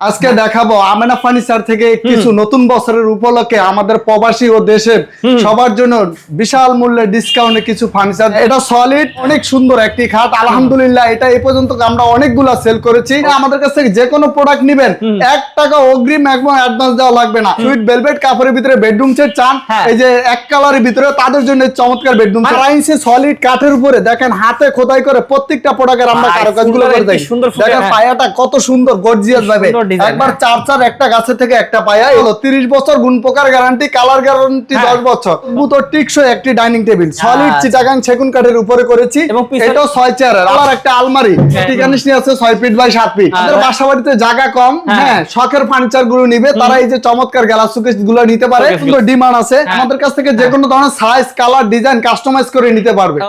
আজকে দেখাবো আমেনা ফার্নিচার থেকে কিছু নতুন বছরের উপলক্ষে আমাদের প্রবাসী ও দেশের সবার জন্য বিশাল মূল্যে ডিসকাউন্টে কিছু ফার্নিচার এটা সলিড অনেক সুন্দর একটি খাট। আলহামদুলিল্লাহ এটা এই পর্যন্ত আমরা অনেকগুলা সেল করেছি। আমাদের কাছ থেকে যে কোনো প্রোডাক্ট নিবেন এক টাকা অগ্রিম একদম অ্যাডভান্স দেওয়া লাগবে না। সুইট ভেলভেট কাপড়ের ভিতরে বেডরুম সেট চান হ্যাঁ। এই যে এক কালারের ভিতরে তাদের জন্য চমৎকার বেডরুম ইঞ্চি সলিড কাঠের উপরে দেখেন হাতে খোদাই করে প্রত্যেকটা প্রোডাক্টের আমরা কারুকাজগুলো করে একটি দেই সুন্দর দেখেন হ্যাঁ। পায়াটা কত সুন্দর গর্জিয়াস ভাবে। একবার হ্যাঁ। চার চার একটা গাছের থেকে একটা পায়া হলো তিরিশ বছর গুণ পোকার গ্যারান্টি কালার গ্যারান্টি হ্যাঁ। দশ বছর বুতো টিকসই একটি ডাইনিং টেবিল সলিড আচ্ছা। চিটাগাং সেগুন কাঠের উপরে করেছি এবং এটাও ছয় চেয়ারের আবার একটা আলমারি হ্যাঁ। নিয়ে আছে ছয় ফিট বাই সাত ফিট আমাদের বাসা বাড়িতে জায়গা কম হ্যাঁ। হ্যাঁ শখের ফার্নিচারগুলো নিবে তারা এই যে চমৎকার গ্যালাসগুলো নিতে পারে সুন্দর ডিমান্ড আছে হ্যাঁ। আমাদের কাছ থেকে যে কোনো ধরনের সাইজ কালার ডিজাইন কাস্টমাইজ করে নিতে পারবে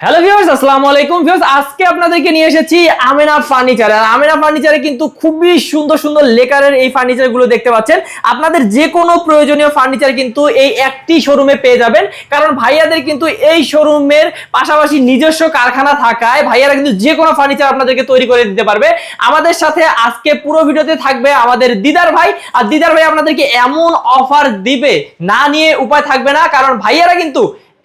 হ্যালো ভিউয়ার্স আসসালামু আলাইকুম। ভিউয়ার্স আজকে আপনাদেরকে নিয়ে এসেছি আমেনা ফার্নিচার আর আমেনা ফার্নিচারে কিন্তু খুবই সুন্দর সুন্দর লেকারের এই ফার্নিচারগুলো দেখতে পাচ্ছেন। আপনাদের যে কোনো প্রয়োজনীয় ফার্নিচার কিন্তু এই একটি শোরুমে পেয়ে যাবেন। কারণ ভাইয়াদের কিন্তু এই শোরুমের পাশাপাশি নিজস্ব কারখানা থাকায় ভাইয়ারা কিন্তু যে কোনো ফার্নিচার আপনাদেরকে তৈরি করে দিতে পারবে। আমাদের সাথে আজকে পুরো ভিডিওতে থাকবে আমাদের দিদার ভাই। আর দিদার ভাই আপনাদেরকে এমন অফার দিবে, না নিয়ে উপায় থাকবে না। কারণ ভাইয়ারা কিন্তু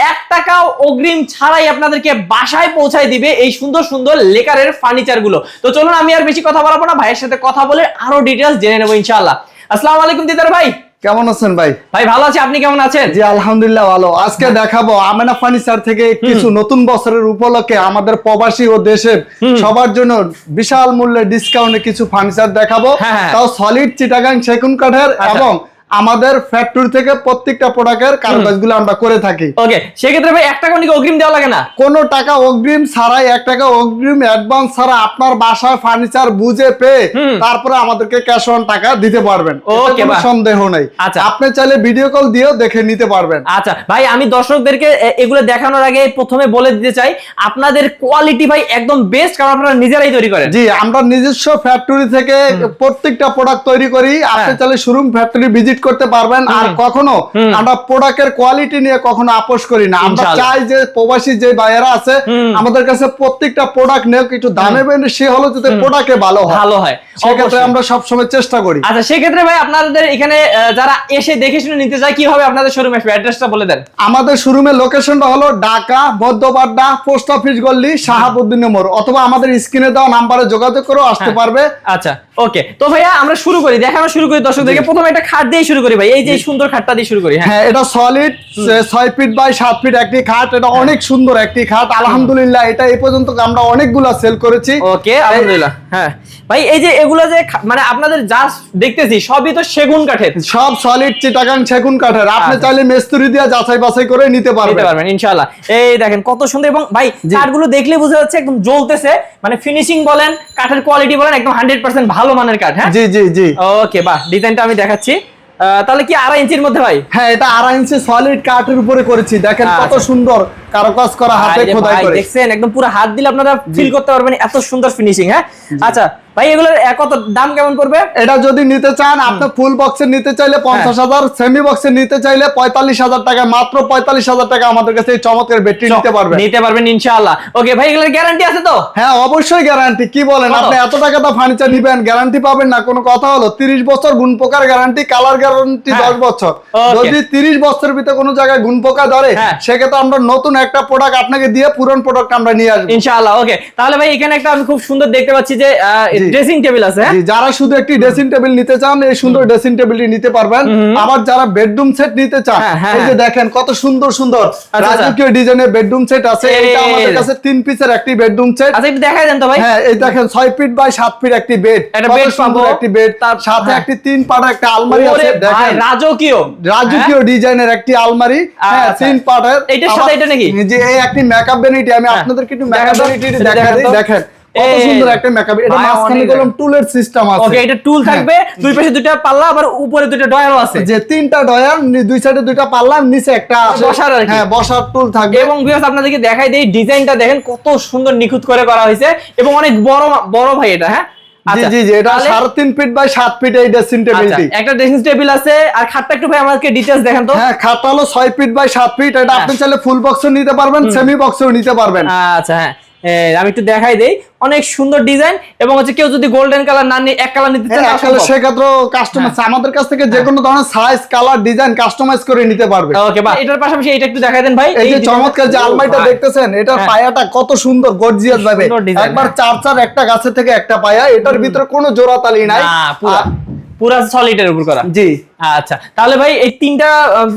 এক টাকাও অগ্রিম ছাড়াই আপনাদেরকে বাসায় পৌঁছায় দিবে এই সুন্দর সুন্দর লেকারের ফার্নিচারগুলো। তো চলুন আমি আর বেশি কথা বলব না ভাইয়ের সাথে কথা বলে আরও ডিটেলস জেনে নেব ইনশাআল্লাহ। আসসালামু আলাইকুম দিদার ভাই। কেমন আছেন ভাই? ভাই ভালো আছি আপনি কেমন আছেন? জি আলহামদুলিল্লাহ ভালো। আজকে দেখাবো আমেনা ফার্নিচার থেকে কিছু নতুন বছরের উপলক্ষে আমাদের প্রবাসী ও দেশের সবার জন্য বিশাল মূল্যে ডিসকাউন্টে কিছু ফার্নিচার দেখাবো। হ্যাঁ, হ্যাঁ। তাও সলিড চিটাগাং সেগুন কাঠের। এবং আমাদের ফ্যাক্টরি থেকে প্রত্যেকটা প্রোডাক্টের কারুকাজগুলো আমরা করে থাকি। ওকে সেক্ষেত্রে ভাই এক টাকা নাকি অগ্রিম দেওয়া লাগে না? কোনো টাকা অগ্রিম ছাড়াই এক টাকা অগ্রিম অ্যাডভান্স ছাড়া আপনার বাসায় ফার্নিচার বুঝে পেয়ে তারপরে আমাদেরকে ক্যাশ অন টাকা দিতে পারবেন। কোনো সন্দেহ নেই। আচ্ছা। আপনি চাইলে ভিডিও কল দিয়েও দেখে নিতে পারবেন। আচ্ছা ভাই আমি দর্শকদেরকে এগুলো দেখানোর আগে প্রথমে বলে দিতে চাই আপনাদের কোয়ালিটি ভাই একদম বেস্ট কারণ আপনারা নিজেরাই তৈরি করেন। জি আমরা নিজস্ব ফ্যাক্টরি থেকে প্রত্যেকটা প্রোডাক্ট তৈরি করি। আপনি হ্যাঁ। চাইলে শোরুম ফ্যাক্টরি ভিজিট করতে পারবেন আর কখনো আমরা প্রোডাক্টের কোয়ালিটি নিয়ে কখনো আপোষ করি না। আমরা চাই যে প্রবাসী যে বায়েরা আছে আমাদের কাছে প্রত্যেকটা প্রোডাক্ট নিয়ে একটু দামে বেশি সে হলো যাতে প্রোডাক্টে ভালো হয়। ভালো হয়। সেক্ষেত্রে। আমরা সবসময় চেষ্টা করি। আচ্ছা সেক্ষেত্রে ভাই আপনাদের এখানে যারা এসে দেখে শুনে নিতে চায় কীভাবে আপনাদের শোরুমে অ্যাড্রেসটা বলে দেন। আমাদের শোরুমের লোকেশনটা হলো ঢাকা বদ্ধবাড্ডা পোস্ট অফিস গল্লি শাহাবুদ্দিন মোড়। অথবা আমাদের স্ক্রিনে দেওয়া নাম্বারে যোগাযোগ করেও আসতে হ্যাঁ। পারবে। আচ্ছা। ওকে তো ভাইয়া আমরা শুরু করি দেখানো শুরু করি দর্শকদেরকে। প্রথমে একটা খাট দিয়ে শুরু করি ভাই এই যে সুন্দর খাটটা দিয়ে শুরু করি হ্যাঁ। হ্যাঁ এটা সলিড ছয় ফিট বাই সাত ফিট একটি খাট এটা অনেক সুন্দর একটি খাট আলহামদুলিল্লাহ এটা এই পর্যন্ত আমরা অনেকগুলা সেল করেছি। ওকে আলহামদুলিল্লাহ হ্যাঁ। ভাই এই যে এগুলো যে মানে আপনাদের জাস্ট দেখতেছি সবই তো সেগুন কাঠের। সব সলিড চিটাগাং সেগুন কাঠের। আপনি আচ্ছা। চাইলে মেস্তুরি দিয়ে যাচাই বাছাই করে নিতে পারবেন। নিতে পারবেন ইনশাআল্লাহ। এই দেখেন কত সুন্দর এবং ভাই কাঠগুলো দেখলে বোঝা যাচ্ছে একদম জ্বলতেছে মানে ফিনিশিং বলেন কাঠের কোয়ালিটি বলেন একদম হান্ড্রেড পার্সেন্ট ভালো মানের কাঠ হ্যাঁ? জি জি জি। ওকে বাহ ডিজাইনটা আমি দেখাচ্ছি। আহ, তাহলে কি আড়াই ইঞ্চির মধ্যে ভাই? হ্যাঁ এটা আড়াই ইঞ্চি সলিড কাঠের উপরে করেছি। দেখেন কত আচ্ছা। সুন্দর কারুকাজ করা হাতে খোদাই করে। দেখছেন একদম পুরো হাত দিলে আপনারা ফিল করতে পারবেন এত সুন্দর ফিনিশিং হ্যাঁ? আচ্ছা ভাই এগুলোর কত দাম কেমন পড়বে? এটা যদি নিতে চান আপনি ফুল বক্সের নিতে চাইলে হ্যাঁ। পঞ্চাশ হাজার সেমি বক্সের নিতে চাইলে পঁয়তাল্লিশ হাজার টাকা মাত্র পঁয়তাল্লিশ হাজার টাকা আমাদের কাছে এই চমৎকার ব্যাটারি নিতে পারবেন নিতে পারবেন ইনশাআল্লাহ। ওকে ভাই এগুলোর গ্যারান্টি আছে তো? হ্যাঁ অবশ্যই গ্যারান্টি কি বলেন আপনি এত টাকা দা ফার্নিচার নিবেন গ্যারান্টি পাবেন না। কোনো কথা হলো তিরিশ বছর গুণ পোকার গ্যারান্টি কালার গ্যারান্টি। দশ বছর। যদি তিরিশ বছরের ভিতরে কোনো জায়গায় গুণ পোকা ধরে হ্যাঁ। সেক্ষেত্রে আমরা নতুন একটা প্রোডাক্ট আপনাকে দিয়ে পুরন প্রোডাক্ট আমরা নিয়ে আসব। ইনশাআল্লাহ ওকে তাহলে ভাই এখানে একটা আমি খুব সুন্দর দেখতে পাচ্ছি যে। ড্রেসিং টেবিল আছে হ্যাঁ? যারা শুধু একটি ড্রেসিং টেবিল নিতে চান এই সুন্দর ড্রেসিং টেবিলটি নিতে পারবেন। আবার যারা বেডরুম সেট নিতে চান হ্যাঁ, হ্যাঁ, এই যে দেখেন কত সুন্দর সুন্দর আচ্ছা। রাজকীয় ডিজাইনের বেডরুম সেট আছে। এটা আমাদের কাছে তিন পিসের একটি বেডরুম সেট আচ্ছা একটু দেখাই দেন তো ভাই। হ্যাঁ এই দেখেন ছয় ফিট বাই সাত ফিট একটি বেড bed সুন্দর পাবো। একটি বেড তার সাথে। একটি তিন পাটার একটা আলমারি আছে দেখেন। রাজকীয়। রাজকীয় ডিজাইনের একটি আলমারি। হ্যাঁ আচ্ছা। তিন পাটার এইটার সাথে এটা নাকি? যে এই একটি মেকআপ ভ্যানিটি আমি। আপনাদেরকে একটু মেকআপ ভ্যানিটি সেটা দেখা দিই। দেখেন কত সুন্দর একটা মেকআপ এটা মাঝখানে কলম টুলের সিস্টেম আছে। ওকে এটা টুল। থাকবে দুই পাশে দুইটা পাল্লা আবার উপরে দুইটা ডয়ারও আছে। যে তিনটা ডয়ার দুই সাইডে দুইটা পাল্লা নিচে একটা বসার আর হ্যাঁ বসার টুল থাকবে। এবং ভিউয়ার্স আপনাদেরকে দেখাই দেই ডিজাইনটা দেখেন কত সুন্দর নিখুঁত করে করা হয়েছে এবং অনেক বড় বড় ভাই এটা হ্যাঁ? জি আচ্ছা, জি এটা ফিট বাই ফিট এই ড্রেসিং আচ্ছা, টেবিলটি একটা ড্রেসিং টেবিল আছে আর খাটটা একটু ভাই আমাকে ডিটেইলস দেখেন তো। হ্যাঁ খাটটা হলো ছয় ফিট বাই সাত ফিট এটা হ্যাঁ। আপনি চাইলে ফুল বক্সও নিতে পারবেন সেমি বক্সও নিতে পারবেন। আচ্ছা হ্যাঁ। আমি একটু দেখাই দেই। অনেক সুন্দর ডিজাইন এবং হচ্ছে কেউ যদি গোল্ডেন কালার না নিয়ে এক কালার নিতে চান হ্যাঁ, আসলে সম্ভব। সেক্ষেত্রেও আমাদের কাছ থেকে যে কোনো ধরনের সাইজ কালার ডিজাইন কাস্টমাইজ করে নিতে পারবে। ওকে বা এটার পাশাপাশি এটা একটু দেখাই দেন ভাই। এই যে চমৎকার যে আলমারিটা দেখতেছেন এটার হ্যাঁ। পায়াটা কত সুন্দর গর্জিয়াস ভাবে। একবার হ্যাঁ। চার চার একটা গাছের থেকে একটা পায়া এটার ভিতরে কোনো জোড়াতালি নাই। পুরা পুরা সলিডের উপর করা। জি। আচ্ছা তাহলে ভাই এই তিনটা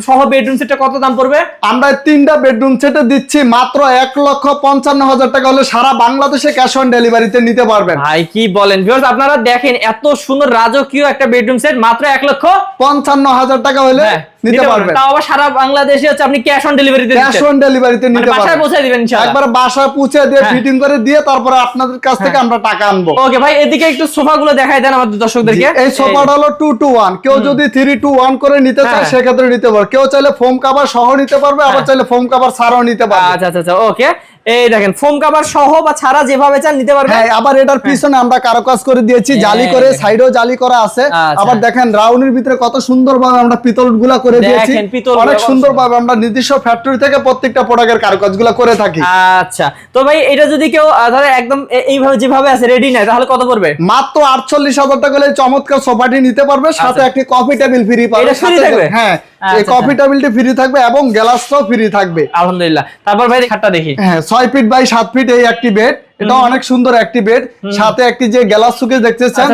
সহ বেডরুম সেটটা কত দাম পড়বে? আমরা তিনটা বেডরুম সেটে দিচ্ছি মাত্র এক লক্ষ পঞ্চান্ন হাজার টাকা হলে সারা বাংলাদেশে ক্যাশ অন ডেলিভারিতে নিতে পারবেন। ভাই কি বলেন? ভিউয়ার্স আপনারা দেখেন এত সুন্দর রাজকীয় একটা বেডরুম সেট মাত্র এক লক্ষ পঞ্চান্ন হাজার টাকা হলে হ্যাঁ, নিতে পারবেন। তাও আবার সারা বাংলাদেশে হচ্ছে আপনি ক্যাশ অন ডেলিভারিতে ক্যাশ অন ডেলিভারিতে নিতে বাসায় পৌঁছে দিবেন ইনশাআল্লাহ। একবার বাসায় পৌঁছে দিয়ে হ্যাঁ। ফিটিং করে দিয়ে তারপরে আপনাদের কাছ থেকে আমরা টাকা আনব। ওকে ভাই এদিকে একটু সোফা গুলো দেখাই দেন আমাদের দর্শকদেরকে। এই সোফাটা হলো টু টু ওয়ান কেউ যদি থ্রি টু ওয়ান করে নিতে চায় হ্যাঁ। সেক্ষেত্রে নিতে পারবে কেউ চাইলে ফোম কাভার সহ নিতে পারবে আবার হ্যাঁ। চাইলে ফোম কাভার ছাড়াও নিতে পারবে আচ্ছা আচ্ছা আচ্ছা ওকে এই দেখেন ফোম কভার সহ বা ছাড়া যেভাবে চান নিতে পারবেন। হ্যাঁ আবার এটার পিছনে আমরা কারুকাজ করে দিয়েছি জালি করে হ্যাঁ। সাইডেও জালি করা আছে। আচ্ছা। আবার দেখেন রাউন্ডের ভিতরে কত সুন্দর ভাবে আমরা পিতলগুলা করে দিয়েছি। অনেকগুলা সুন্দর ভাবে আমরা নির্দিষ্ট ফ্যাক্টরি থেকে প্রত্যেকটা প্রোডাক্টের কারুকাজগুলা করে থাকি। আচ্ছা। তো ভাই এটা যদি কেউ ধরে একদম এইভাবে যেভাবে আছে রেডি নাই তাহলে কত পড়বে? মাত্র আটচল্লিশ হাজার টাকা হলে চমৎকার সোফাটি নিতে পারবে সাথে একটি কফি টেবিল ফ্রি পাবে এটা সাথে- থাকবে? হ্যাঁ এই আচ্ছা, কফি টেবিলটি ফ্রি থাকবে এবং গ্লাসটাও ফ্রি থাকবে। আলহামদুলিল্লাহ। তারপর ভাই খাটটা দেখি। হ্যাঁ ছয় ফিট বাই সাত ফিট এই একটি বেড এটা অনেক সুন্দর একটি বেড সাথে একটি যে গ্লাস সুকেজ দেখতেছেন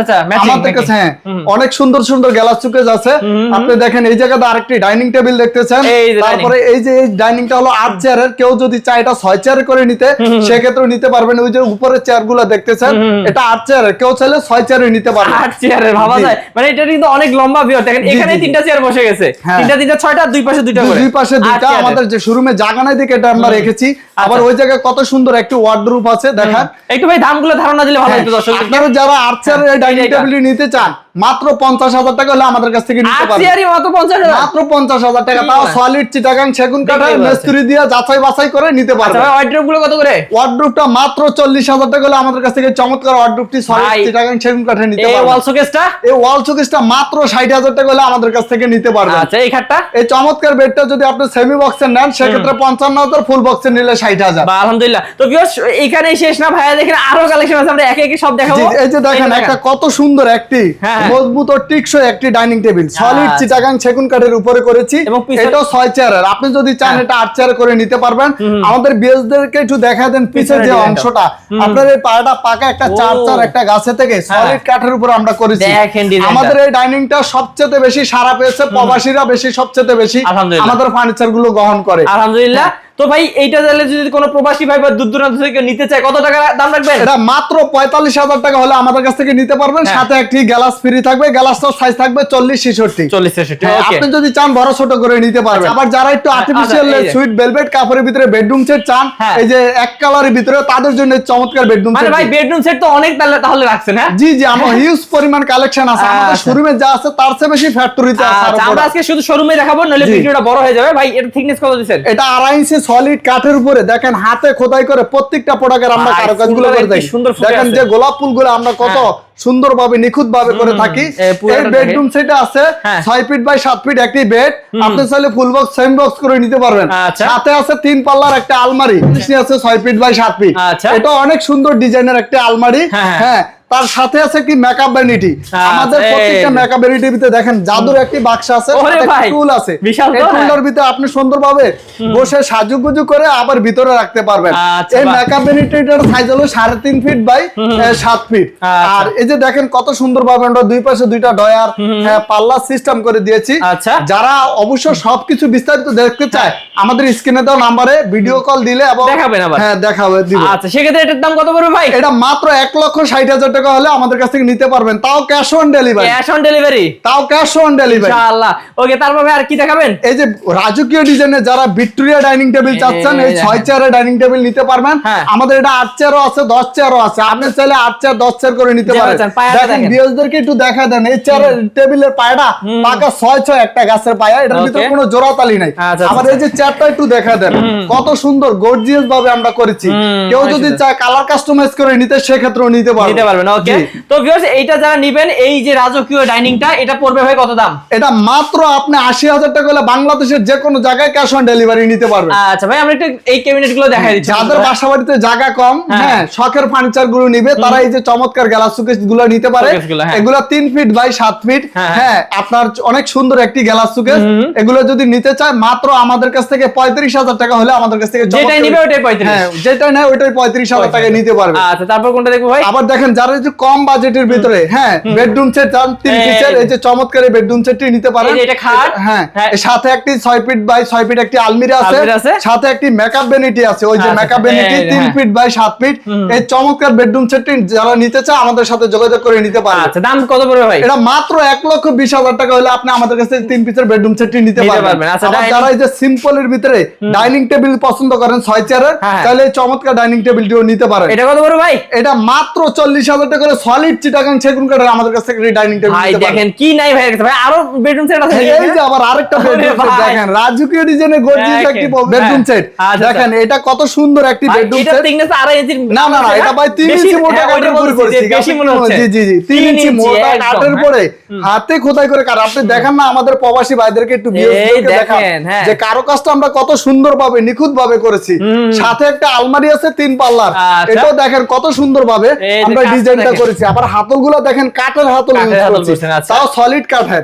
আমাদের কাছে হ্যাঁ অনেক সুন্দর সুন্দর গ্লাস সুকেজ আছে। আপনি দেখেন এই জায়গাতে আরেকটি ডাইনিং টেবিল দেখতেছেন তারপরে এই যে এই ডাইনিংটা হলো আট চেয়ারের কেউ যদি চায় এটা ছয় চেয়ারে করে নিতে সেক্ষেত্রে নিতে পারবেন। ওই যে উপরে চেয়ারগুলো দেখতেছেন এটা আট চেয়ারের কেউ চাইলে ছয় চেয়ারে নিতে পারবেন। আট চেয়ারের ভাবা যায়। মানে এটা কিন্তু অনেক লম্বা ভিউ দেখেন এখানে। তিনটা চেয়ার বসে গেছে। হ্যাঁ। তিনটা তিনটা ছয়টা দুই পাশে দুইটা করে। দুই পাশে দুইটা। আমাদের যে শোরুমে জায়গা নাই দিকে এটা আমরা রেখেছি। আবার আচ্ছা। ওই জায়গায় কত সুন্দর একটি ওয়ার্ডরুপ আছে। দেখান একটু ভাই দামগুলো ধারণা দিলে ভালো হ্যাঁ, হতো দর্শক আপনারা যারা আর্চার হ্যাঁ, ডাইনিং। টেবিল নিতে চান মাত্র পঞ্চাশ হাজার টাকা হলে আমাদের কাছ থেকে নিতে পারবেন মাত্র পঞ্চাশ হাজার? টাকা। তাও সলিড চিটাগাং সেগুন কাঠের পাচ্ছেন। মিস্ত্রি দিয়ে যাচাই বাছাই করে নিতে আচ্ছা পারবেনগুলো কত করে? ওয়ার্ডরুপটা মাত্র চল্লিশ হাজার টাকা হলে আমাদের কাছ থেকে চমৎকার ওয়ার্ডরুপটি সলিড চিটাগাং সেগুন কাঠে নিতে পারবেন ওয়াল শোকেসটা এই ওয়াল শোকেসটা মাত্র ষাট হাজার টাকা হলে আমাদের কাছ থেকে নিতে পারবেন আচ্ছা এই খাটটা? এই চমৎকার বেডটা যদি আপনি সেমি বক্সের নেন সেক্ষেত্রে পঞ্চান্ন হাজার ফুল বক্সের নিলে ষাট হাজার। আলহামদুলিল্লাহ। তো ভিউয়ার্স এখানেই শেষ না ভাইয়া? দেখেন আরও কালেকশন আছে আমরা একে একে সব দেখাবো। এই যে দেখেন একটা কত সুন্দর একটি হ্যাঁ। মজবুত ও টিকসই একটি ডাইনিং টেবিল। সলিড আচ্ছা। চিটাগাং সেগুন কাঠের উপরে করেছি। এটাও ছয় চেয়ারের। আপনি যদি চান হ্যাঁ। এটা আট চেয়ার করে নিতে পারবেন। আমাদের বিএসদেরকে একটু দেখা দেন পিছের যে অংশটা। আপনার এই পায়াটা পাকা একটা চার চার একটা গাছে থেকে সলিড কাঠের উপর আমরা করেছি। আমাদের এই ডাইনিংটা সবচেয়ে বেশি সারা পেয়েছে। প্রবাসীরা বেশি সবচেয়ে বেশি। আমাদের ফার্নিচারগুলো গ্রহণ করে। আলহামদুলিল্লাহ। তো ভাই এইটা তাহলে যদি কোনো প্রবাসী ভাই বা দূর দূরান্ত থেকে নিতে চায় কত টাকা দাম রাখবেন? এটা মাত্র পঁয়তাল্লিশ হাজার টাকা হলে আমাদের কাছ থেকে নিতে পারবেন। হ্যাঁ। সাথে একটি গ্যালাস ফ্রি থাকবে। গ্যালাসটার সাইজ থাকবে চল্লিশ ছেষট্টি। চল্লিশ ছেষট্টি হ্যাঁ, আপনি যদি চান বড় ছোট করে নিতে পারবেন। আবার যারা একটু আর্টিফিশিয়াল আচ্ছা। সুইট ভেলভেট কাপড়ের ভিতরে বেডরুম সেট চান হ্যাঁ। এই যে এক কালারের ভিতরে তাদের জন্য চমৎকার বেডরুম মানে সেট ভাই বেডরুম সেট তো অনেক তাহলে তাহলে রাখছেন হ্যাঁ? জি জি আমার হিউজ পরিমাণ কালেকশন আছে। আমাদের আচ্ছা। শোরুমে যা আছে তার চেয়ে বেশি ফ্যাক্টরিতে আছে আচ্ছা আমরা আজকে শুধু শোরুমে দেখাবো নইলে ভিডিওটা বড় হয়ে যাবে। ভাই এর থিকনেস কত দিচ্ছেন? এটা আড়াই ইঞ্চি সলিড কাঠের উপরে দেখেন হাতে খোদাই করে প্রত্যেকটা প্রোডাক্টের আমরা কারুকাজগুলো করে থাকি দেখেন। যে গোলাপ ফুলগুলো আমরা কত হ্যাঁ। সুন্দর ভাবে নিখুঁত ভাবে করে থাকি এই বেডরুম সেটে আছে হ্যাঁ। ছয় ফিট বাই সাত ফিট একটি বেড আপনি চাইলে ফুল বক্স সেম বক্স করে নিতে পারবেন আচ্ছা। সাথে আছে তিন পাল্লার একটা আলমারি আছে ছয় ফিট বাই সাত ফিট আচ্ছা। এটা অনেক সুন্দর ডিজাইনের একটা আলমারি হ্যাঁ। হ্যাঁ তার সাথে আছে কি মেকআপ ভ্যানিটি আমাদের প্রত্যেকটা মেকআপ ভ্যানিটির ভিতরে দেখেন জাদুর একটি বাক্স আছে টুল আছে। এই হ্যাঁ। টুলটার ভিতরে আপনি সুন্দরভাবে বসে সাজুগুজু করে আবার ভিতরে রাখতে পারবেন। আচ্ছা, এই মেকআপ ভ্যানিটিটার সাইজ হলো সাড়ে তিন ফিট বাই সাত ফিট আচ্ছা। আর এই যে দেখেন কত সুন্দর ভাবে আমরা দুই পাশে দুইটা ডয়ার পাল্লা সিস্টেম করে দিয়েছি। আচ্ছা। যারা অবশ্য সবকিছু বিস্তারিত দেখতে চায় আমাদের স্ক্রিনে দেওয়া নাম্বারে ভিডিও কল দিলে এবং দেখাবেন হ্যাঁ দেখাবে দিব। আচ্ছা সেক্ষেত্রে এটার দাম কত পড়বে ভাই? এটা মাত্র এক লক্ষ ষাট হাজার টাকা হলে আমাদের কাছ থেকে নিতে পারবেন। তাও cash on delivery cash on delivery তাও ক্যাশ অন ডেলিভারি ইনশাআল্লাহ। ওকে তারপর ভাই আর কি দেখাবেন? এই যে রাজকীয় ডিজাইনের যারা ভিক্টোরিয়া ডাইনিং টেবিল চাচ্ছেন এই এই ছয় চেয়ারের ডাইনিং টেবিল নিতে পারবেন। হ্যাঁ। আমাদের এটা আট চেয়ারও আছে দশ চেয়ারও আছে। আপনি চাইলে আট চেয়ার দশ চেয়ার করে নিতে পারেন। দেখেন। বিয়সদেরকে একটু দেখা দেন। এই চেয়ারের টেবিলের পায়াটা পাকা ছয় ছয় একটা গাছের পায়া। এটার. ভিতরে কোনো জোড়াতালি নাই। আচ্ছা, আচ্ছা। এই যে চেয়ারটা একটু দেখা দেন। কত সুন্দর গর্জিয়াস ভাবে আমরা করেছি। কেউ যদি চায় কালার কাস্টমাইজ করে নিতে সেক্ষেত্রেও নিতে নিতে পারবে পারবেন ওকে জি। তো ভিউয়ার্স এইটা যারা নিবেন এই যে রাজকীয় ডাইনিংটা এটা পড়বে ভাই কত দাম? এটা মাত্র আপনি আশি হাজার টাকা হলে বাংলাদেশের যে কোনো জায়গায় ক্যাশ অন ডেলিভারি নিতে পারবেন। আচ্ছা ভাই আমরা একটু এই ক্যাবিনেটগুলো দেখাই দিচ্ছি। যাদের বাসা বাড়িতে জায়গা কম হ্যাঁ। শখের ফার্নিচারগুলো নিবে তারা এই যে চমৎকার গ্যালাস সুকেসগুলো নিতে পারে। Showcase গুলো। এগুলো তিন ফিট বাই সাত ফিট আপনার অনেক সুন্দর একটি গ্যালাস সুকেস এগুলো যদি নিতে চায় মাত্র আমাদের কাছ থেকে পঁয়ত্রিশ হাজার টাকা হলে আমাদের কাছ থেকে চমৎকার- নিবে ওটাই 35 হ্যাঁ যেটা নেয় পঁয়ত্রিশ হাজার টাকা নিতে পারবে। আচ্ছা তারপর কোনটা দেখব ভাই? আবার দেখেন যারা একটু কম বাজেটের ভিতরে হ্যাঁ বেডরুম সেট তিন এই পিসের এই যে চমৎকার বেডরুম সেটটি নিতে পারেন। এটা খাট। হ্যাঁ হ্যাঁ। সাথে একটি ছয় ফিট বাই ছয় ফিট একটি আলমিরা আছে সাথে একটি মেকআপ বেনিটি আছে। ওই যে মেকআপ বেনিটি এই তিন হ্যাঁ। ফিট বাই সাত ফিট এই চমৎকার বেডরুম সেটটি যারা নিতে চায় আমাদের সাথে যোগাযোগ করে নিতে পারে আচ্ছা দাম কত পড়বে ভাই? এটা মাত্র এক লক্ষ বিশ হাজার টাকা হলে আপনি আমাদের কাছে তিন পিসের বেডরুম সেটটি নিতে পারবেন। আচ্ছা, যারা এই যে সিম্পল এর ভিতরে ডাইনিং টেবিল পছন্দ করেন ছয় চেয়ারের হ্যাঁ। তাহলে চমৎকার ডাইনিং টেবিলটিও নিতে পারেন। এটা কত পড়বে ভাই? এটা মাত্র চল্লিশ হাজার করে সলিড চিটাগাং সেগুন কাঠের আমাদের কাছ থেকে ডাইনিং টেবিল ভাই দেখেন কি নাই ভাই ভাই আরও বেডরুম সেট আছে এই যে আবার আরেকটা বেডরুম সেট দেখেন রাজকীয় গর্জিয়াস একটি বেডরুম হ্যাঁ। সেট আচ্ছা, দেখেন এটা কত সুন্দর একটি বেডরুম এটা সেট thickness আড়াই ইঞ্চির না না না এটা ভাই তিন বেশি- ইঞ্চি মোটা হ্যাঁ, কাঠের উপরে করেছি। বেশি মনে হচ্ছে। জি জি জি তিন তিন ইঞ্চি ইঞ্চি মোটা কাঠের হ্যাঁ। পরে হাতে খোদাই করে কাঠ আপনি দেখেন না আমাদের প্রবাসী ভাইদেরকে একটু দেখেন, হ্যাঁ। যে কারও কাজটা আমরা কত সুন্দর ভাবে নিখুঁত ভাবে করেছি সাথে একটা আলমারি আছে তিন পাল্লার। আচ্ছা। এটাও দেখেন কত সুন্দর ভাবে আমরা কাজটা ডিজাইনটা। করেছি আবার হাতলগুলো দেখেন কাঠের হাতল আচ্ছা। তাও সলিড কাঠের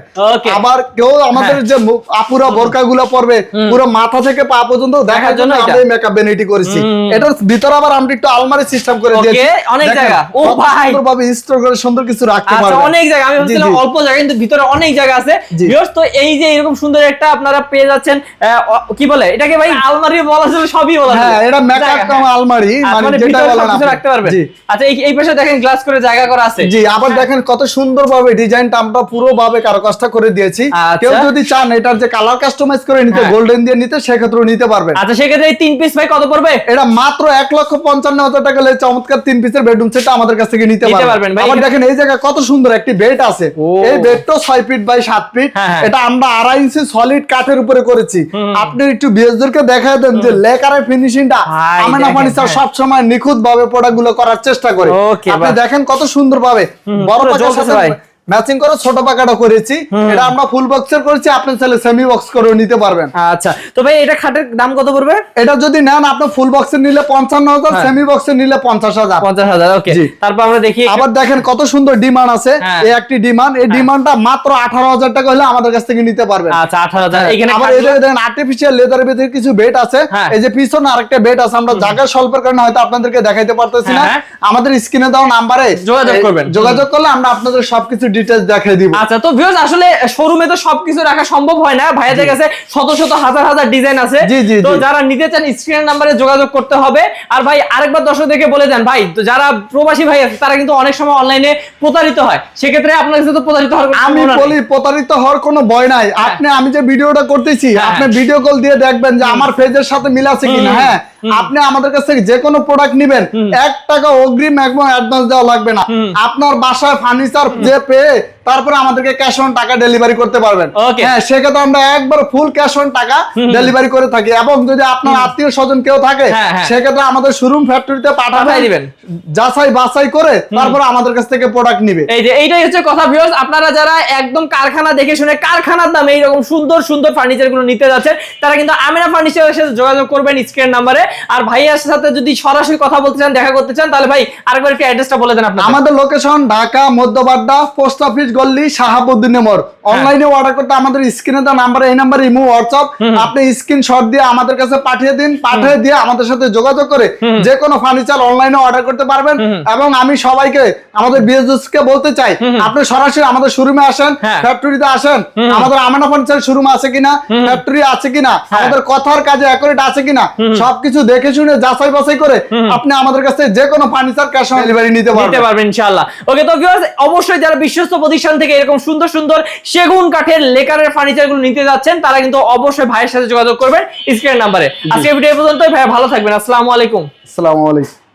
আবার কেউ আমাদের যে আপুরা বোরকা গুলা পরবে পুরো মাথা থেকে পা পর্যন্ত দেখার জন্য আমরা মেকআপ বেনিটি করেছি। এটার ভিতরে আবার আমরা একটু আলমারি সিস্টেম করে দিয়েছি। অনেক জায়গা। ও ভাই। সুন্দরভাবে স্টোর করে সুন্দর কিছু রাখতে আচ্ছা অনেক জায়গা। আমি জি, ভাবছিলাম অল্প জায়গা কিন্তু ভিতরে অনেক জায়গা আছে। ভিউয়ার্স তো এই যে এরকম সুন্দর একটা আপনারা পেয়ে যাচ্ছেন কি বলে? এটাকে ভাই আলমারি বলা যাবে সবই বলা হ্যাঁ এটা মেকআপ কাম হ্যাঁ। আলমারি মানে যেটা। রাখতে পারবেন। আচ্ছা এই এই পাশে দেখেন গ্লাস করে জায়গা করা আছে? জি আবার দেখেন কত সুন্দর ভাবে ডিজাইনটা আমরা পুরো ভাবে কারুকাজটা করে দিয়েছি। আচ্ছা। কেউ যদি চান এটার যে কালার কাস্টমাইজ করে নিতে হ্যাঁ। গোল্ডেন দিয়ে নিতে সেক্ষেত্রেও নিতে পারবেন। আচ্ছা সেক্ষেত্রে এই তিন পিস ভাই কত পড়বে? এটা মাত্র এক লক্ষ পঞ্চান্ন হাজার টাকা হলে চমৎকার তিন পিসের বেডরুম সেট আমাদের কাছ থেকে নিতে পারবেন। আবার দেখেন এই জায়গায় কত সুন্দর একটি বেড আছে। এই বেডটা ছয় ফিট বাই সাত ফিট হ্যাঁ, হ্যাঁ। এটা আমরা আড়াই ইঞ্চি সলিড কাঠের উপরে করেছি। আপনি একটু বিএসদেরকে দেখায় দেন যে লেকারের ফিনিশিংটা ফার্নিচার হ্যাঁ। সব সময় নিখুঁত ভাবে প্রোডাক্টগুলো করার চেষ্টা করে। আপনি। দেখেন কত সুন্দর পাবে বড় পুরো ম্যাচিং করে ছোট পাকাটা করেছি। এটা আমরা ফুল বক্সের করেছি আপনি চাইলে সেমি বক্স করেও নিতে পারবেন। আচ্ছা তো ভাই এটা খাটের দাম কত পড়বে? এটা যদি নেন আপনি ফুল বক্সের নিলে পঞ্চান্ন হাজার হ্যাঁ। সেমি বক্সের নিলে পঞ্চাশ হাজার। পঞ্চাশ হাজার ওকে তারপর আমরা দেখি আবার দেখেন কত সুন্দর ডিমান্ড আছে। হ্যাঁ। এই একটি ডিমান্ড এই ডিমান্ডটা মাত্র আঠারো হাজার টাকা হলে আমাদের কাছ থেকে নিতে পারবেন। আচ্ছা আঠারো হাজার। হ্যাঁ, এখানে আবার এই জায়গায় দেখেন আর্টিফিশিয়াল লেদারের ভিতরে কিছু বেড আছে। হ্যাঁ। এই যে পিছনে আরেকটা বেড আছে আমরা জায়গা স্বল্পের কারণে হয়তো আপনাদেরকে দেখাইতে পারতেছি না। হ্যাঁ, আমাদের স্ক্রিনে দেওয়া নাম্বারে যোগাযোগ করবেন। যোগাযোগ করলে আমরা আপনাদের সবকিছু ডিটেলস দেখিয়ে দিব। আচ্ছা তো ভিউয়ার্স আসলে শোরুমে তো সবকিছু রাখা সম্ভব হয় না। ভাইয়াদের কাছে শত শত হাজার হাজার ডিজাইন আছে। তো যারা নিতে চান স্ক্রিনের নাম্বারে যোগাযোগ করতে হবে। আর ভাই আরেকবার দর্শকদেরকে বলে দেন ভাই তো যারা প্রবাসী ভাই আছে তারা কিন্তু অনেক সময় অনলাইনে প্রতারিত হয়। সেক্ষেত্রে আপনার কাছে তো প্রতারিত হওয়ার আমি বলি প্রতারিত হওয়ার কোনো ভয় নাই। আপনি আমি যে ভিডিওটা করতেছি হ্যাঁ। আপনি ভিডিও কল দিয়ে দেখবেন যে আমার পেজের সাথে মিল আছে কিনা। হ্যাঁ। আপনি আমাদের কাছ থেকে যে কোনো প্রোডাক্ট নিবেন এক টাকা অগ্রিম একদম অ্যাডভান্স দেওয়া লাগবে না। আপনার বাসায় ফার্নিচার যে পেয়ে তারপরে আমাদেরকে ক্যাশ অন টাকা ডেলিভারি করতে পারবেন। হ্যাঁ সেক্ষেত্রে আমরা একবার ফুল ক্যাশ অন টাকা ডেলিভারি করে থাকি। এবং যদি আপনার আত্মীয় স্বজন কেউ থাকে হ্যাঁ, হ্যাঁ। সেক্ষেত্রে আমাদের শোরুম ফ্যাক্টরিতে পাঠাবেন। দিবেন। যাচাই বাছাই করে তারপরে আমাদের কাছ থেকে প্রোডাক্ট নিবে। এই যে এইটাই হচ্ছে কথা ভিউয়ার্স আপনারা যারা একদম কারখানা দেখে শুনে কারখানার দামে এইরকম সুন্দর সুন্দর ফার্নিচারগুলো নিতে যাচ্ছেন তারা কিন্তু আমিনা ফার্নিচারের সাথে যোগাযোগ করবেন স্ক্রিন নাম্বারে আর ভাইয়ার সাথে যদি সরাসরি কথা বলতে চান দেখা করতে চান তাহলে ভাই আরেকবার একটু অ্যাড্রেসটা বলে দেন আপনাদের। আমাদের location Dhaka Madhya Badda post office গল্লি Shahabuddin মোড় অনলাইনে অর্ডার করতে আমাদের স্ক্রিনে দেওয়া নাম্বার এই নাম্বার ইমো হোয়াটসঅ্যাপ আপনি স্ক্রিন শট দিয়ে আমাদের কাছে পাঠিয়ে দিন পাঠিয়ে দিয়ে আমাদের সাথে যোগাযোগ করে যে কোনো ফার্নিচার অনলাইনে অর্ডার করতে পারবেন। এবং আমি সবাইকে আমাদের বিএসএস কে বলতে চাই আপনি সরাসরি আমাদের শোরুমে আসেন। ফ্যাক্টরিতে আসেন। আমাদের আমানা ফার্নিচার শোরুম আছে কিনা ফ্যাক্টরি আছে কিনা হ্যাঁ। আমাদের কথার কাজে অ্যাকুরেট আছে কিনা সবকিছু দেখে শুনে যাচাই বাছাই করে আপনি আমাদের কাছে যে কোনো ফার্নিচার ক্যাশ অন ডেলিভারি নিতে পারবেন। ইনশাআল্লাহ। ওকে তো ভিউয়ার্স অবশ্যই যারা বিশ্বস্ত প্রতিষ্ঠান থেকে এরকম সুন্দর সুন্দর সেগুন কাঠের লেকারের ফার্নিচারগুলো নিতে যাচ্ছেন তারা কিন্তু অবশ্যই ভাইয়ের সাথে যোগাযোগ করবেন স্ক্রিনের নাম্বারে। আজকে ভিডিও পর্যন্ত ভাই ভালো থাকবেন আসসালামু আলাইকুম। আসসালামু আলাইকুম।